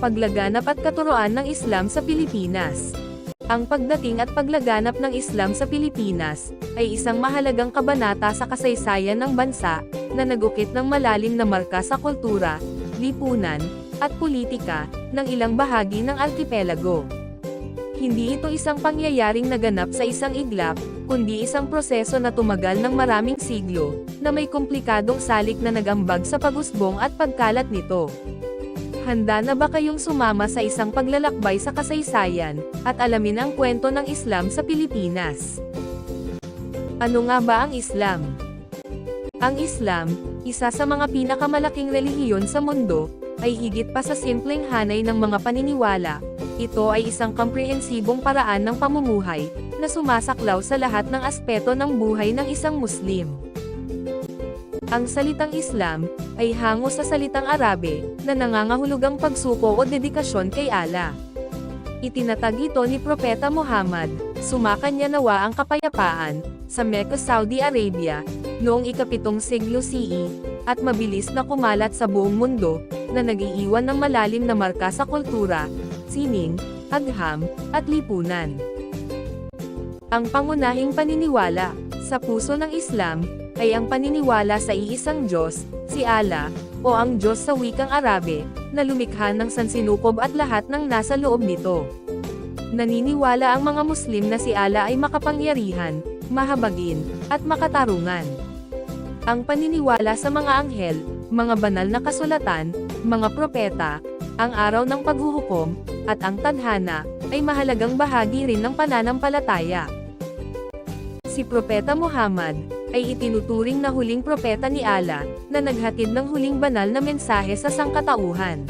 Paglaganap at katuroan ng Islam sa Pilipinas. Ang pagdating at paglaganap ng Islam sa Pilipinas ay isang mahalagang kabanata sa kasaysayan ng bansa na nagukit ng malalim na marka sa kultura, lipunan, at politika ng ilang bahagi ng arkipelago. Hindi ito isang pangyayaring naganap sa isang iglap, kundi isang proseso na tumagal ng maraming siglo, na may komplikadong salik na nagambag sa pagusbong at pagkalat nito. Handa na ba kayong sumama sa isang paglalakbay sa kasaysayan, at alamin ang kwento ng Islam sa Pilipinas? Ano nga ba ang Islam? Ang Islam, isa sa mga pinakamalaking relihiyon sa mundo, ay higit pa sa simpleng hanay ng mga paniniwala. Ito ay isang komprehensibong paraan ng pamumuhay, na sumasaklaw sa lahat ng aspeto ng buhay ng isang Muslim. Ang salitang Islam, ay hango sa salitang Arabe, na nangangahulugang pagsuko o dedikasyon kay Allah. Itinatag ito ni Propeta Muhammad, sumakanya nawa ang kapayapaan, sa Mecca, Saudi Arabia, noong ikapitong siglo CE, at mabilis na kumalat sa buong mundo, na nag-iiwan ng malalim na marka sa kultura, sining, agham, at lipunan. Ang pangunahing paniniwala, sa puso ng Islam, ay ang paniniwala sa iisang Diyos, si Allah, o ang Diyos sa wikang Arabe, na lumikha ng sansinukob at lahat ng nasa loob nito. Naniniwala ang mga Muslim na si Allah ay makapangyarihan, mahabagin, at makatarungan. Ang paniniwala sa mga anghel, mga banal na kasulatan, mga propeta, ang araw ng paghuhukom, at ang tadhana, ay mahalagang bahagi rin ng pananampalataya. Si Propeta Muhammad, ay itinuturing na huling propeta ni Allah, na naghatid ng huling banal na mensahe sa sangkatauhan.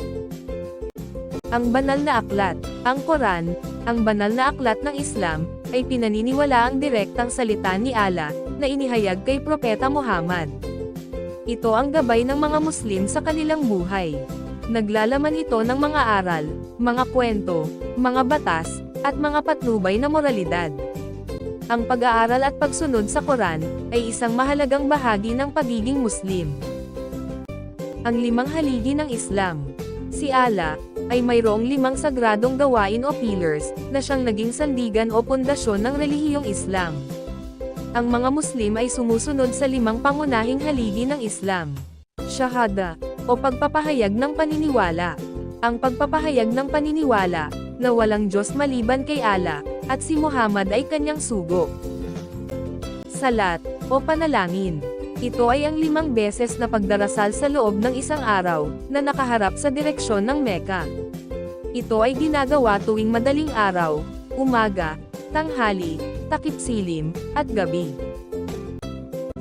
Ang banal na aklat, ang Quran, ang banal na aklat ng Islam, ay pinaniniwala ang direktang salita ni Allah, na inihayag kay Propeta Muhammad. Ito ang gabay ng mga Muslim sa kanilang buhay. Naglalaman ito ng mga aral, mga kwento, mga batas, at mga patnubay na moralidad. Ang pag-aaral at pagsunod sa Quran, ay isang mahalagang bahagi ng pagiging Muslim. Ang limang haligi ng Islam. Si Allah, ay mayroong limang sagradong gawain o pillars, na siyang naging sandigan o pundasyon ng relihiyong Islam. Ang mga Muslim ay sumusunod sa limang pangunahing haligi ng Islam. Shahada, o pagpapahayag ng paniniwala. Ang pagpapahayag ng paniniwala, na walang Diyos maliban kay Allah, at si Muhammad ay kanyang sugo. Salat, o panalangin. Ito ay ang limang beses na pagdarasal sa loob ng isang araw, na nakaharap sa direksyon ng Mecca. Ito ay ginagawa tuwing madaling araw, umaga, tanghali, takip silim, at gabi.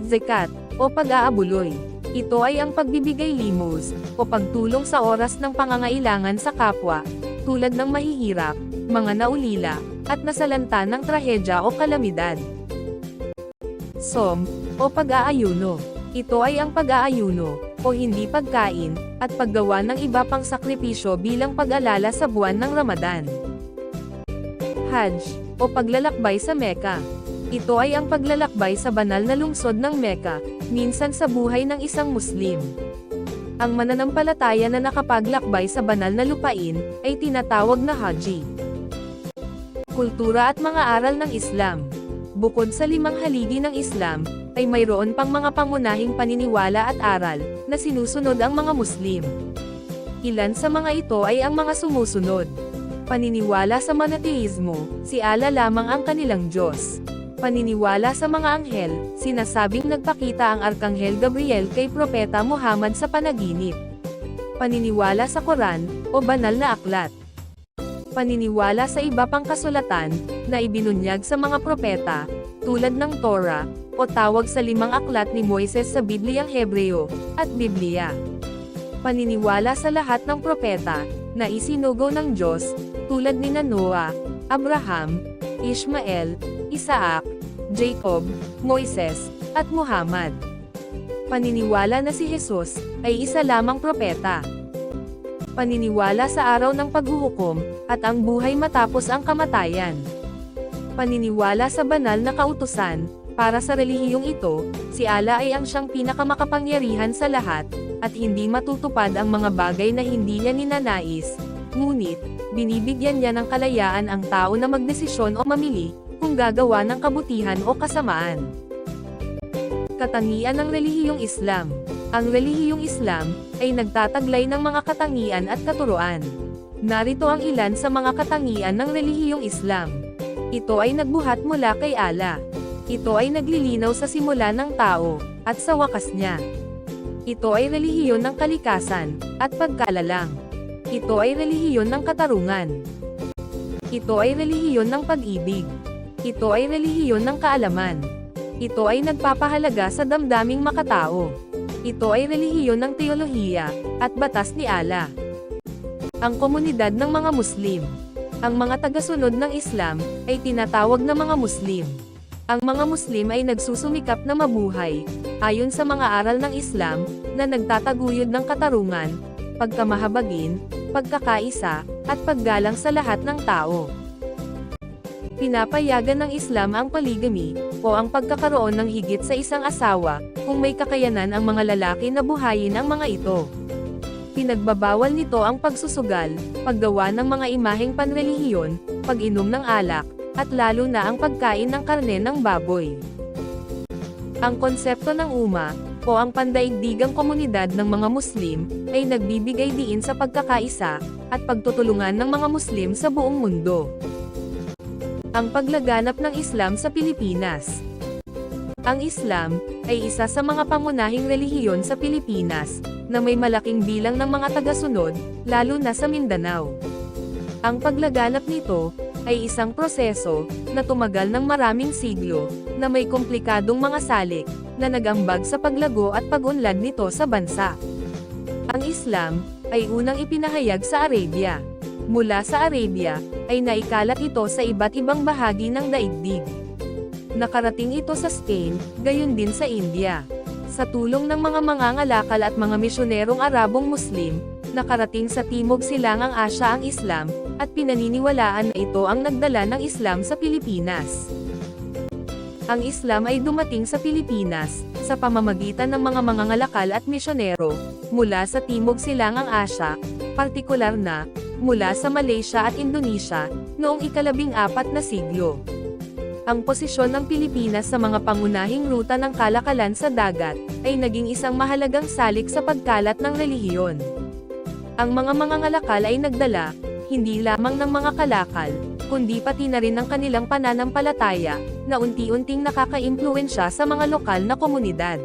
Zekat, o pag-aabuloy. Ito ay ang pagbibigay limos, o pagtulong sa oras ng pangangailangan sa kapwa, tulad ng mahihirap, mga naulila, at nasalanta ng trahedya o kalamidad. Som, o pag-aayuno. Ito ay ang pag-aayuno, o hindi pagkain, at paggawa ng iba pang sakripisyo bilang pag-alala sa buwan ng Ramadan. Hajj, o paglalakbay sa Mecca. Ito ay ang paglalakbay sa banal na lungsod ng Mecca, minsan sa buhay ng isang Muslim. Ang mananampalataya na nakapaglakbay sa banal na lupain, ay tinatawag na Haji. Kultura at mga aral ng Islam. Bukod sa limang haligi ng Islam, ay mayroon pang mga pangunahing paniniwala at aral, na sinusunod ang mga Muslim. Ilan sa mga ito ay ang mga sumusunod. Paniniwala sa monotheismo, si Allah lamang ang kanilang Diyos. Paniniwala sa mga anghel, sinasabing nagpakita ang Arkanghel Gabriel kay Propeta Muhammad sa panaginip. Paniniwala sa Quran, o banal na aklat. Paniniwala sa iba pang kasulatan, na ibinunyag sa mga propeta, tulad ng Torah, o tawag sa limang aklat ni Moises sa Bibliyang Hebreo, at Biblia. Paniniwala sa lahat ng propeta, na isinugo ng Diyos, tulad ni Noah, Abraham, Ishmael, Isaac, Jacob, Moises, at Muhammad. Paniniwala na si Jesus ay isa lamang propeta. Paniniwala sa araw ng paghuhukom at ang buhay matapos ang kamatayan. Paniniwala sa banal na kautusan para sa relihiyong ito, si Allah ay ang siyang pinakamakapangyarihan sa lahat, at hindi matutupad ang mga bagay na hindi niya ninanais. Ngunit, binibigyan niya ng kalayaan ang tao na magdesisyon o mamili, kung gagawa ng kabutihan o kasamaan. Katangian ng relihiyong Islam Ang relihiyong Islam, ay nagtataglay ng mga katangian at katuruan. Narito ang ilan sa mga katangian ng relihiyong Islam. Ito ay nagbuhat mula kay Allah. Ito ay naglilinaw sa simula ng tao, at sa wakas niya. Ito ay relihiyon ng kalikasan, at pagkalalang. Ito ay relihiyon ng katarungan. Ito ay relihiyon ng pag-ibig. Ito ay relihiyon ng kaalaman. Ito ay nagpapahalaga sa damdaming makatao. Ito ay relihiyon ng teolohiya, at batas ni Allah. Ang komunidad ng mga Muslim. Ang mga tagasunod ng Islam, ay tinatawag na mga Muslim. Ang mga Muslim ay nagsusumikap na mabuhay, ayon sa mga aral ng Islam, na nagtataguyod ng katarungan, pagkamahabagin, pagkakaisa, at paggalang sa lahat ng tao. Pinapayagan ng Islam ang polygamy, o ang pagkakaroon ng higit sa isang asawa, kung may kakayanan ang mga lalaki na buhayin ang mga ito. Pinagbabawal nito ang pagsusugal, paggawa ng mga imaheng panrelihiyon, pag-inom ng alak, at lalo na ang pagkain ng karne ng baboy. Ang konsepto ng Umma, o ang pandaigdigang komunidad ng mga Muslim, ay nagbibigay diin sa pagkakaisa, at pagtutulungan ng mga Muslim sa buong mundo. Ang paglaganap ng Islam sa Pilipinas Ang Islam, ay isa sa mga pangunahing relihiyon sa Pilipinas, na may malaking bilang ng mga tagasunod, lalo na sa Mindanao. Ang paglaganap nito, ay isang proseso, na tumagal ng maraming siglo, na may komplikadong mga salik, na nagambag sa paglago at pag-unlad nito sa bansa. Ang Islam, ay unang ipinahayag sa Arabia. Mula sa Arabia, ay naikalat ito sa iba't ibang bahagi ng daigdig. Nakarating ito sa Spain, gayon din sa India. Sa tulong ng mga mangangalakal at mga misyonerong Arabong Muslim, nakarating sa Timog Silangang Asya ang Islam, at pinaniniwalaan na ito ang nagdala ng Islam sa Pilipinas. Ang Islam ay dumating sa Pilipinas, sa pamamagitan ng mga mangangalakal at misyonero, mula sa Timog Silangang Asya, partikular na, mula sa Malaysia at Indonesia, noong ikalabing apat na siglo. Ang posisyon ng Pilipinas sa mga pangunahing ruta ng kalakalan sa dagat, ay naging isang mahalagang salik sa pagkalat ng relihiyon. Ang mga mangangalakal ay nagdala, hindi lamang ng mga kalakal, kundi pati na rin ng kanilang pananampalataya, na unti-unting nakakaimpluensya sa mga lokal na komunidad.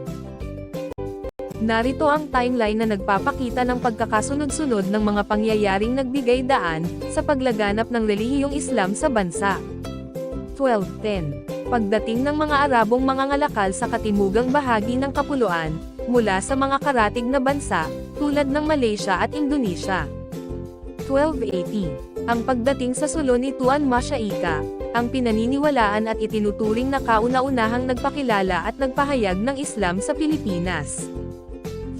Narito ang timeline na nagpapakita ng pagkakasunod-sunod ng mga pangyayaring nagbigay daan sa paglaganap ng relihiyong Islam sa bansa. 1210. Pagdating ng mga Arabong mangangalakal sa katimugang bahagi ng Kapuluan, mula sa mga karatig na bansa, tulad ng Malaysia at Indonesia. 1280. Ang pagdating sa sulo ni Tuan Masyaika, ang pinaniniwalaan at itinuturing na kauna-unahang nagpakilala at nagpahayag ng Islam sa Pilipinas.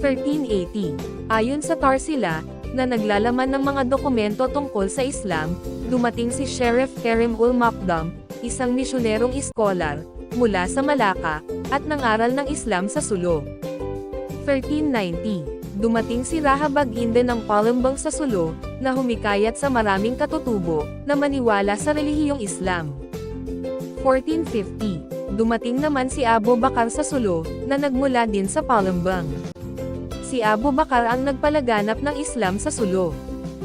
1380. Ayon sa Tarsila, na naglalaman ng mga dokumento tungkol sa Islam, dumating si Sheriff Karim ul Makdam, isang misyonerong iskolar, mula sa Malacca, at nangaral ng Islam sa Sulo. 1390. Dumating si Rahabag Inde ng Palembang sa Sulo, na humikayat sa maraming katutubo, na maniwala sa relihiyong Islam. 1450. Dumating naman si Abu Bakar sa Sulo, na nagmula din sa Palembang. Si Abu Bakar ang nagpalaganap ng Islam sa Sulo.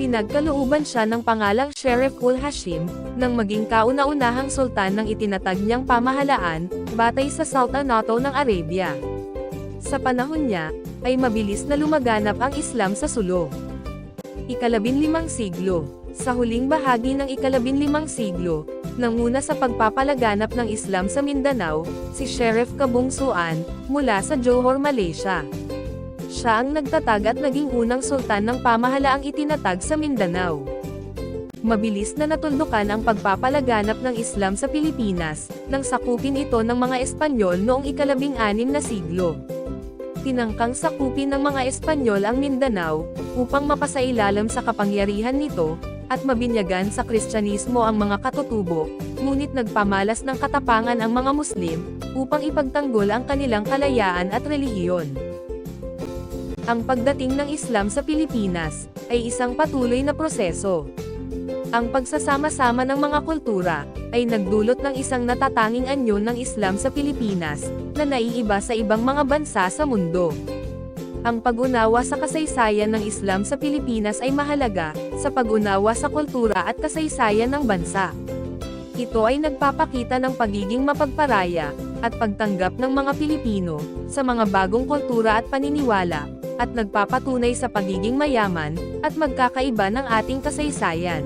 Pinagkalooban siya ng pangalang Sheriff ul Hashim, nang maging kauna-unahang sultan ng itinatag niyang pamahalaan, batay sa Sultanato ng Arabia. Sa panahon niya, ay mabilis na lumaganap ang Islam sa Sulo. Ikalabinlimang siglo, sa huling bahagi ng ikalabinlimang siglo, nanguna sa pagpapalaganap ng Islam sa Mindanao, si Sheriff Kabungsuan, mula sa Johor, Malaysia. Siya ang nagtatag at naging unang sultan ng pamahalaang itinatag sa Mindanao. mabilis na natuldukan ang pagpapalaganap ng Islam sa Pilipinas, nang sakupin ito ng mga Espanyol noong ikalabing anim na siglo. Tinangkang sakupin ng mga Espanyol ang Mindanao, upang mapasailalim sa kapangyarihan nito, at mabinyagan sa Kristyanismo ang mga katutubo, ngunit nagpamalas ng katapangan ang mga Muslim, upang ipagtanggol ang kanilang kalayaan at relihiyon. Ang pagdating ng Islam sa Pilipinas, ay isang patuloy na proseso. Ang pagsasama-sama ng mga kultura, ay nagdulot ng isang natatanging anyo ng Islam sa Pilipinas, na naiiba sa ibang mga bansa sa mundo. Ang pag-unawa sa kasaysayan ng Islam sa Pilipinas ay mahalaga, sa pag-unawa sa kultura at kasaysayan ng bansa. Ito ay nagpapakita ng pagiging mapagparaya, at pagtanggap ng mga Pilipino, sa mga bagong kultura at paniniwala, at nagpapatunay sa pagiging mayaman, at magkakaiba ng ating kasaysayan.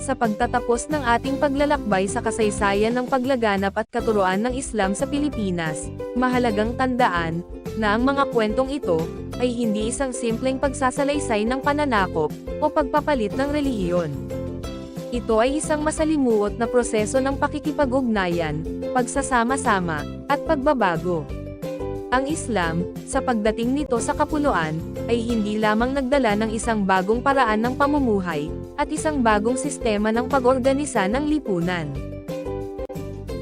Sa pagtatapos ng ating paglalakbay sa kasaysayan ng paglaganap at katuroan ng Islam sa Pilipinas, mahalagang tandaan, na ang mga kwentong ito, ay hindi isang simpleng pagsasalaysay ng pananakop, o pagpapalit ng relihiyon. Ito ay isang masalimuot na proseso ng pakikipag-ugnayan, pagsasama-sama, at pagbabago. Ang Islam, sa pagdating nito sa kapuluan, ay hindi lamang nagdala ng isang bagong paraan ng pamumuhay, at isang bagong sistema ng pag-organisa ng lipunan.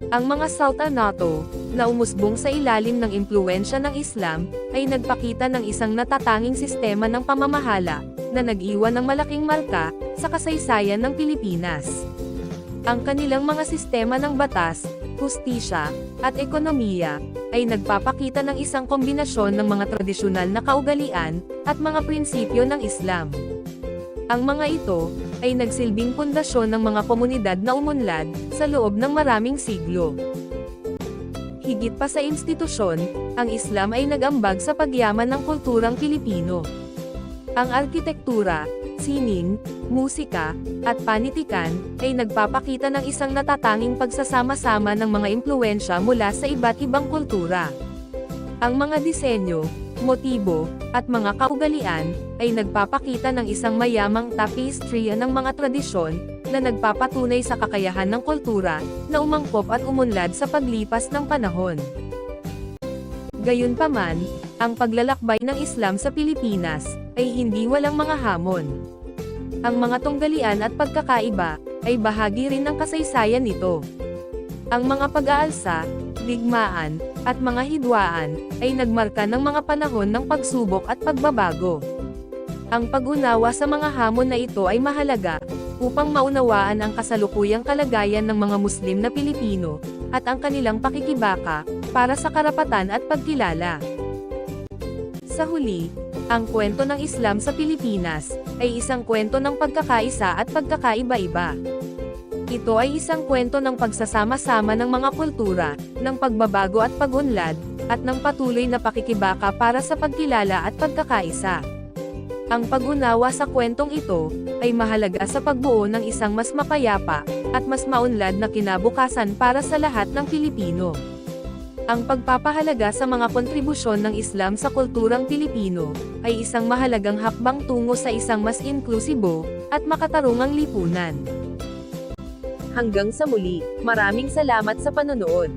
Ang mga Sultanato, na umusbong sa ilalim ng impluensya ng Islam, ay nagpakita ng isang natatanging sistema ng pamamahala, na nag-iwan ng malaking marka, sa kasaysayan ng Pilipinas. Ang kanilang mga sistema ng batas, hustisya, at ekonomiya, ay nagpapakita ng isang kombinasyon ng mga tradisyonal na kaugalian, at mga prinsipyo ng Islam. Ang mga ito, ay nagsilbing pundasyon ng mga komunidad na umunlad, sa loob ng maraming siglo. Higit pa sa institusyon, ang Islam ay nagambag sa pagyaman ng kulturang Pilipino. Ang arkitektura, sining, musika, at panitikan, ay nagpapakita ng isang natatanging pagsasama-sama ng mga impluensya mula sa iba't ibang kultura. Ang mga disenyo, motibo, at mga kaugalian, ay nagpapakita ng isang mayamang tapestry ng mga tradisyon, na nagpapatunay sa kakayahan ng kultura, na umangkop at umunlad sa paglipas ng panahon. Gayunpaman, ang paglalakbay ng Islam sa Pilipinas, ay hindi walang mga hamon. Ang mga tunggalian at pagkakaiba, ay bahagi rin ng kasaysayan nito. Ang mga pag-aalsa, digmaan, at mga hidwaan, ay nagmarka ng mga panahon ng pagsubok at pagbabago. Ang pag-unawa sa mga hamon na ito ay mahalaga, upang maunawaan ang kasalukuyang kalagayan ng mga Muslim na Pilipino, at ang kanilang pakikibaka, para sa karapatan at pagkilala. Sa huli, ang kwento ng Islam sa Pilipinas, ay isang kwento ng pagkakaisa at pagkakaiba-iba. Ito ay isang kwento ng pagsasama-sama ng mga kultura, ng pagbabago at pagunlad, at ng patuloy na pakikibaka para sa pagkilala at pagkakaisa. Ang pag-unawa sa kwentong ito, ay mahalaga sa pagbuo ng isang mas mapayapa, at mas maunlad na kinabukasan para sa lahat ng Pilipino. Ang pagpapahalaga sa mga kontribusyon ng Islam sa kulturang Pilipino, ay isang mahalagang hakbang tungo sa isang mas inklusibo, at makatarungang lipunan. Hanggang sa muli, maraming salamat sa panonood.